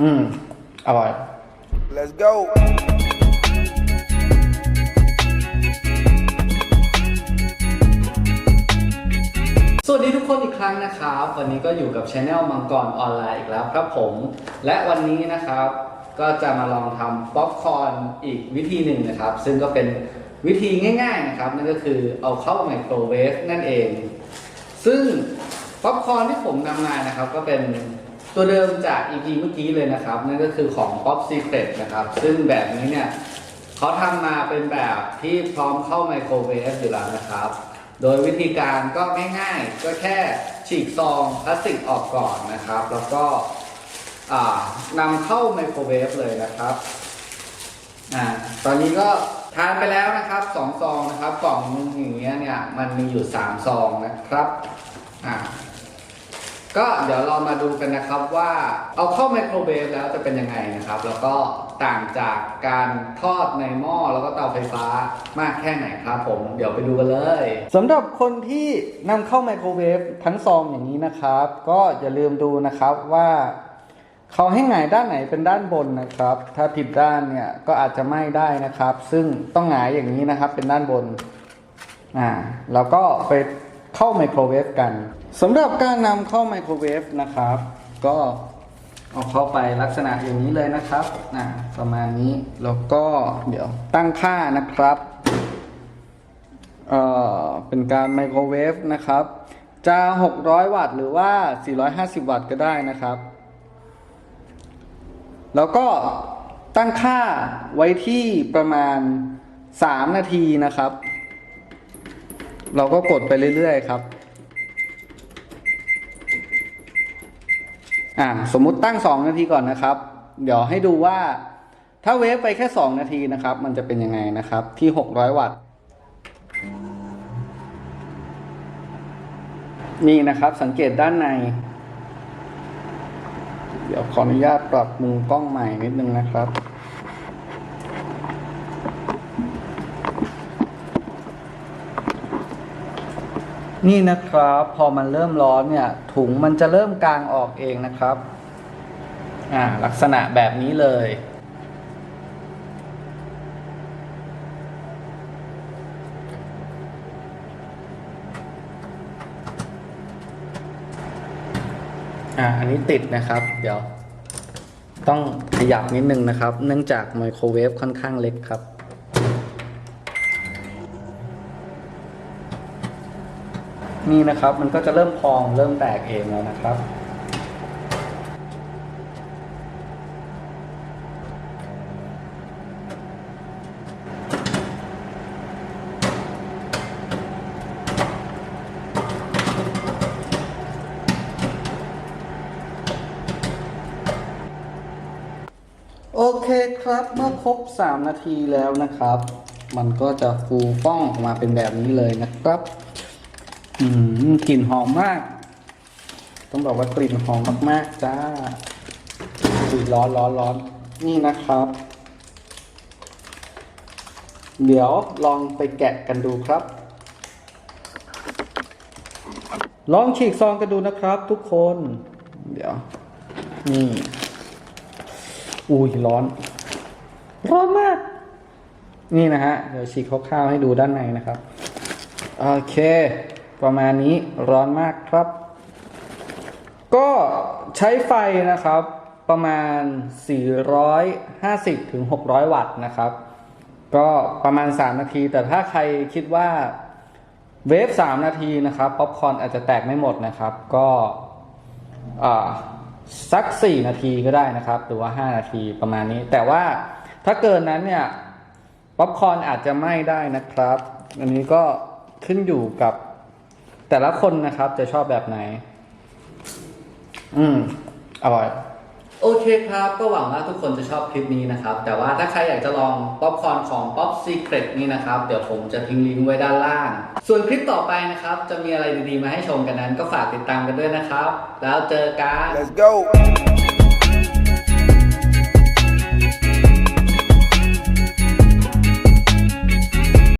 อืม อร่อย Let's go. สวัสดีทุกคนอีกครั้งนะครับ วันนี้ก็อยู่กับช anel มังกรออนไลน์อีกแล้วครับผม และวันนี้นะครับ ก็จะมาลองทำป๊อปคอร์นอีกวิธีหนึ่งนะครับ ซึ่งก็เป็นวิธีง่าย ๆนะครับ นั่นก็คือเอาเข้าไมโครเวฟนั่นเอง ซึ่งป๊อปคอร์นที่ผมนำมานะครับ ก็เป็น ตัวเดิมจาก EP เมื่อกี้เลยนะครับ นั่นก็คือของ Pop Secret นะครับ ซึ่งแบบนี้เนี่ยเขาทำมาเป็นแบบที่พร้อมเข้าไมโครเวฟอยู่แล้วนะครับ โดยวิธีการก็ง่ายๆ ก็แค่ฉีกซองพลาสติกออกก่อนนะครับ แล้วก็นำเข้าไมโครเวฟเลยนะครับอตอนนี้ก็ทานไปแล้วนะครับสองซองนะครับกล่องนึงอย่างเงี้ยเนี่ยมันมีอยู่สามซองนะครับอ่า ก็เดี๋ยวเรามาดูกันนะครับว่าเอาเข้าไมโครเวฟแล้วจะเป็นยังไงนะครับ แล้วก็ต่างจากการทอดในหม้อแล้วก็เตาไฟฟ้ามากแค่ไหนครับผมเดี๋ยวไปดูกันเลยสำหรับคนที่นำเข้าไมโครเวฟทั้งซองอย่างนี้นะครับ ก็อย่าลืมดูนะครับว่าเขาให้หงายด้านไหนเป็นด้านบนนะครับ ถ้าผิดด้านเนี่ยก็อาจจะไหม้ได้นะครับ ซึ่งต้องหงายอย่างนี้นะครับเป็นด้านบนอ่าแล้วก็ไป เข้าไมโครเวฟกันสำหรับการนำเข้าไมโครเวฟนะครับ ก็เอาเข้าไปลักษณะอย่างนี้เลยนะครับอ่าประมาณนี้แล้วก็เดี๋ยวตั้งค่านะครับเอ่อเป็นการไมโครเวฟนะครับ จะ 600 วัตต์หรือว่า 450 วัตต์ก็ได้นะครับ แล้วก็ตั้งค่าไว้ที่ประมาณ 3 นาทีนะครับ เราก็กดไปเรื่อยๆครับ อ่าสมมุติตั้ง 2 นาทีก่อนนะครับ เดี๋ยวให้ดูว่า ถ้าเวฟไปแค่ 2 นาทีนะครับ มันจะเป็นยังไงนะครับ ที่ 600 วัตต์ นี่นะครับ สังเกตด้านใน เดี๋ยวขออนุญาตปรับมุมกล้องใหม่นิดนึงนะครับ นี่นะครับพอมันเริ่มร้อนเนี่ย ถุงมันจะเริ่มกลางออกเองนะครับ อ่าลักษณะแบบนี้เลย อ่าอันนี้ติดนะครับ เดี๋ยว ต้องขยับนิดนึงนะครับ เนื่องจากไมโครเวฟค่อนข้างเล็กครับ นี่นะครับ มันก็จะเริ่มพองเริ่มแตกเองแล้วนะครับ โอเคครับเมื่อครบ 3 นาทีแล้วนะครับ มันก็จะฟูฟ่องออกมาเป็นแบบนี้เลยนะครับ อืมกลิ่นหอมมาก ต้องบอกว่ากลิ่นหอมมากๆจ้าอุ้ยร้อนร้อนร้อนนี่นะครับ เดี๋ยวลองไปแกะกันดูครับ ลองฉีกซองกันดูนะครับ ทุกคน เดี๋ยว นี่ อุ้ยร้อน ร้อนมาก นี่นะฮะ เดี๋ยวฉีกคร่าวๆให้ดูด้านในนะครับ โอเค ประมาณนี้ร้อนมากครับ ก็ใช้ไฟนะครับประมาณ 450ถึง600 วัตต์นะครับ ก็ประมาณ 3 นาที แต่ถ้าใครคิดว่าเวฟ 3 นาทีนะครับป๊อปคอร์นอาจจะแตกไม่หมดนะครับ ก็สัก 4 นาทีก็ได้นะครับ หรือว่า 5 นาทีประมาณนี้ แต่ว่าถ้าเกินนั้นเนี่ยป๊อปคอร์นอาจจะไหม้ได้นะครับ อันนี้ก็ขึ้นอยู่กับ แต่ละคนนะครับจะชอบแบบไหน อืม อร่อย โอเคครับ ก็หวังว่าทุกคนจะชอบคลิปนี้นะครับ แต่ว่าถ้าใครอยากจะลองป๊อปคอร์นของ Pop Secret นี่นะครับ เดี๋ยวผมจะทิ้งลิงก์ไว้ด้านล่าง ส่วนคลิปต่อไปนะครับ จะมีอะไรดีๆมาให้ชมกันนั้น ก็ฝากติดตามกันด้วยนะครับ แล้วเจอกัน Let's go.